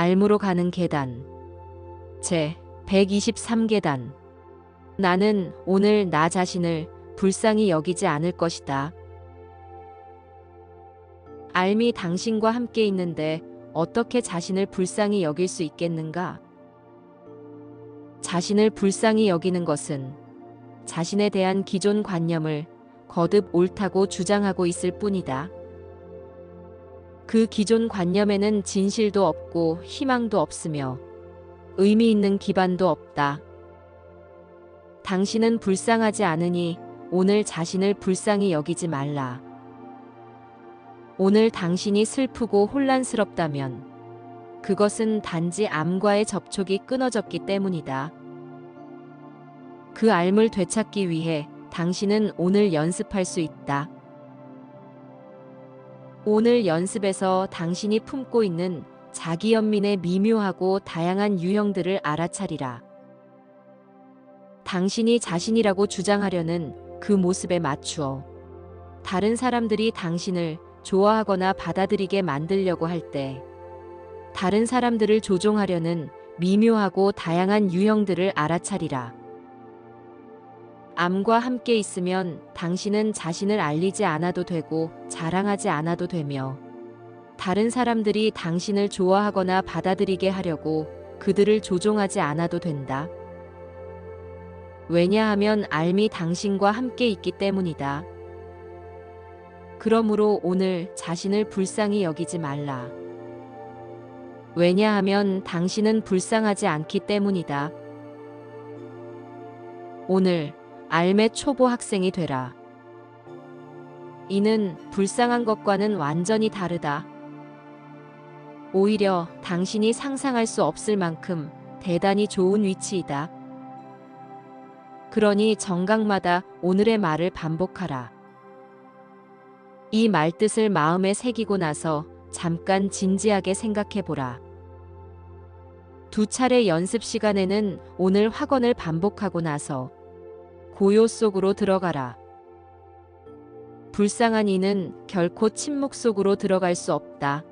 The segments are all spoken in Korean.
알무로 가는 계단. 제 123계단. 나는 오늘 나 자신을 불쌍히 여기지 않을 것이다. 알미 당신과 함께 있는데 어떻게 자신을 불쌍히 여길 수 있겠는가? 자신을 불쌍히 여기는 것은 자신에 대한 기존 관념을 거듭 옳다고 주장하고 있을 뿐이다. 그 기존 관념에는 진실도 없고 희망도 없으며 의미 있는 기반도 없다. 당신은 불쌍하지 않으니 오늘 자신을 불쌍히 여기지 말라. 오늘 당신이 슬프고 혼란스럽다면 그것은 단지 암과의 접촉이 끊어졌기 때문이다. 그 알을 되찾기 위해 당신은 오늘 연습할 수 있다. 오늘 연습에서 당신이 품고 있는 자기 연민의 미묘하고 다양한 유형들을 알아차리라. 당신이 자신이라고 주장하려는 그 모습에 맞추어 다른 사람들이 당신을 좋아하거나 받아들이게 만들려고 할 때 다른 사람들을 조종하려는 미묘하고 다양한 유형들을 알아차리라. 암과 함께 있으면 당신은 자신을 알리지 않아도 되고 자랑하지 않아도 되며 다른 사람들이 당신을 좋아하거나 받아들이게 하려고 그들을 조종하지 않아도 된다. 왜냐하면 알미 당신과 함께 있기 때문이다. 그러므로 오늘 자신을 불쌍히 여기지 말라. 왜냐하면 당신은 불쌍하지 않기 때문이다. 오늘 알매 초보 학생이 되라. 이는 불쌍한 것과는 완전히 다르다. 오히려 당신이 상상할 수 없을 만큼 대단히 좋은 위치이다. 그러니 정각마다 오늘의 말을 반복하라. 이 말뜻을 마음에 새기고 나서 잠깐 진지하게 생각해 보라. 두 차례 연습 시간에는 오늘 학원을 반복하고 나서 고요 속으로 들어가라. 불쌍한 이는 결코 침묵 속으로 들어갈 수 없다.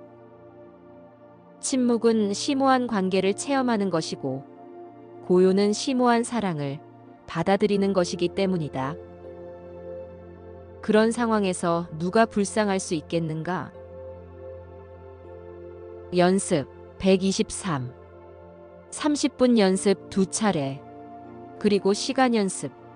침묵은 심오한 관계를 체험하는 것이고, 고요는 심오한 사랑을 받아들이는 것이기 때문이다. 그런 상황에서 누가 불쌍할 수 있겠는가? 연습 123 30분 연습 두 차례 그리고 시간 연습